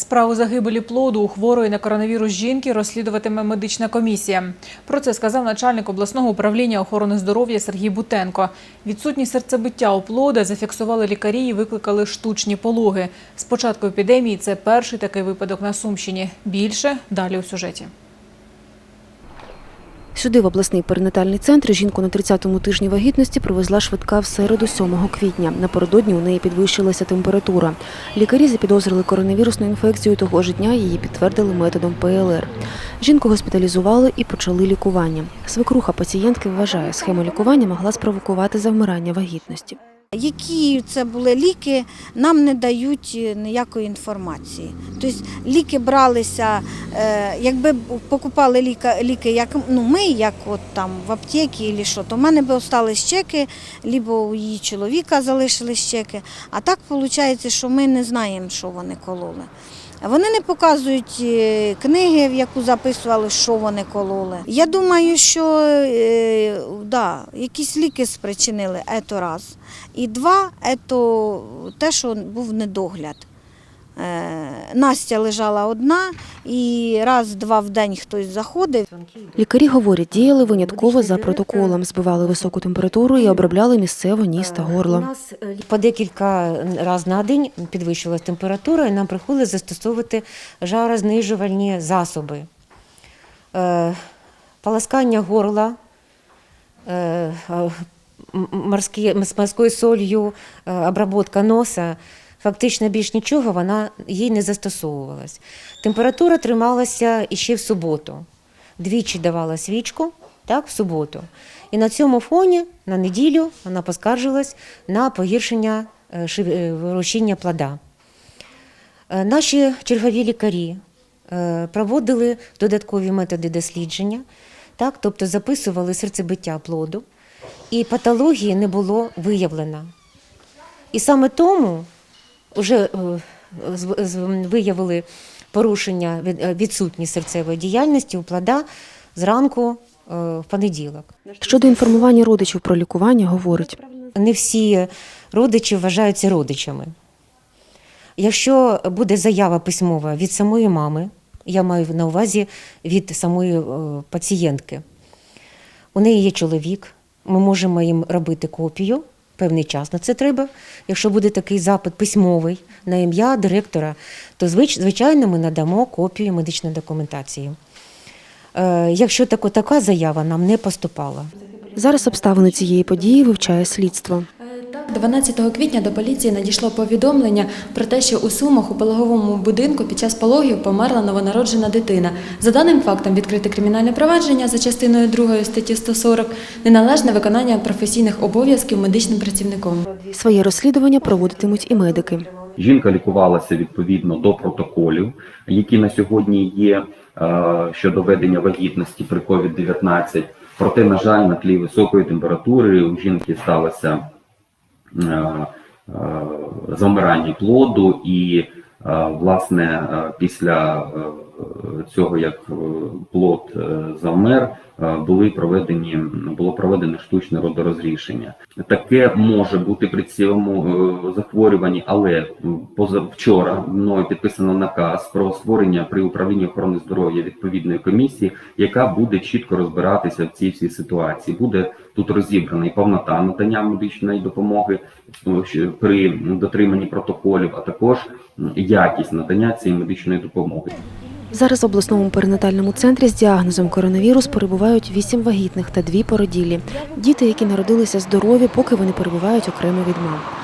Справу загибелі плоду у хворої на коронавірус жінки розслідуватиме медична комісія. Про це сказав начальник обласного управління охорони здоров'я Сергій Бутенко. Відсутність серцебиття у плода зафіксували лікарі і викликали штучні пологи. З початку епідемії це перший такий випадок на Сумщині. Більше далі у сюжеті. Сюди, в обласний перинатальний центр, жінку на 30-му тижні вагітності привезла швидка в середу 7 квітня. Напередодні у неї підвищилася температура. Лікарі запідозрили коронавірусну інфекцію того ж дня, її підтвердили методом ПЛР. Жінку госпіталізували і почали лікування. Свекруха пацієнтки вважає, схема лікування могла спровокувати завмирання вагітності. Які це були ліки, нам не дають е, ніякої інформації. Тобто ліки бралися, е, якби покупали ліка, ліки, як ну, ми, як от там в аптеці, або що, то в мене б остались чеки, або у її чоловіка залишились чеки. А так виходить, що ми не знаємо, що вони кололи. Вони не показують е, книги, в яку записували, що вони кололи. Я думаю, що е, да, якісь ліки спричинили, це раз. І два, це те, що був недогляд. Е, Настя лежала одна, і раз-два в день хтось заходив. Лікарі говорять, діяли винятково за протоколом, збивали високу температуру і обробляли місцево ніс та У горло. нас е, по декілька разів на день підвищилась температура, і нам приходили застосовувати жарознижувальні засоби. Е, Полоскання горла, морською солью, обробка носа. Фактично більш нічого вона їй не застосовувалась. Температура трималася іще в суботу. Двічі давала свічку, так, в суботу. І на цьому фоні на неділю вона поскаржилась на погіршення е, е, вирощення плода. Е, Наші чергові лікарі проводили додаткові методи дослідження, так, тобто записували серцебиття плоду, і патології не було виявлено. І саме тому вже е, виявили порушення е, відсутність серцевої діяльності у плода зранку е, в понеділок. Щодо інформування родичів про лікування, говорить, Не всі родичі вважаються родичами. Якщо буде заява письмова від самої мами, я маю на увазі від самої пацієнтки, у неї є чоловік, ми можемо їм робити копію. Певний час на це треба. Якщо буде такий запит письмовий на ім'я директора, то звич- звичайно ми надамо копію медичної документації. Е, Якщо така заява нам не поступала. зараз обставини цієї події вивчає слідство. Так, 12 квітня до поліції надійшло повідомлення про те, що у Сумах у пологовому будинку під час пологів померла новонароджена дитина. За даним фактом відкрите кримінальне провадження за частиною 2 статті 140 неналежне виконання професійних обов'язків медичним працівником. Своє розслідування проводитимуть і медики. Жінка лікувалася відповідно до протоколів, які на сьогодні є е, щодо ведення вагітності при COVID-19. Проте, на жаль, на тлі високої температури у жінки сталося замирання плоду, і е, власне е, після е, цього, як е, плод е, завмер, е, були проведені було проведено штучне родорозрішення. Таке може бути при цьому захворюванні, але позавчора мною підписано наказ про створення при управлінні охорони здоров'я відповідної комісії, яка буде чітко розбиратися в цій всій ситуації. Буде тут розібрана і повнота надання медичної допомоги при дотриманні протоколів, а також якість надання цієї медичної допомоги. Зараз в обласному перинатальному центрі з діагнозом коронавірус перебувають вісім вагітних та дві породілі. Діти, які народилися здорові, поки вони перебувають окремо від мам.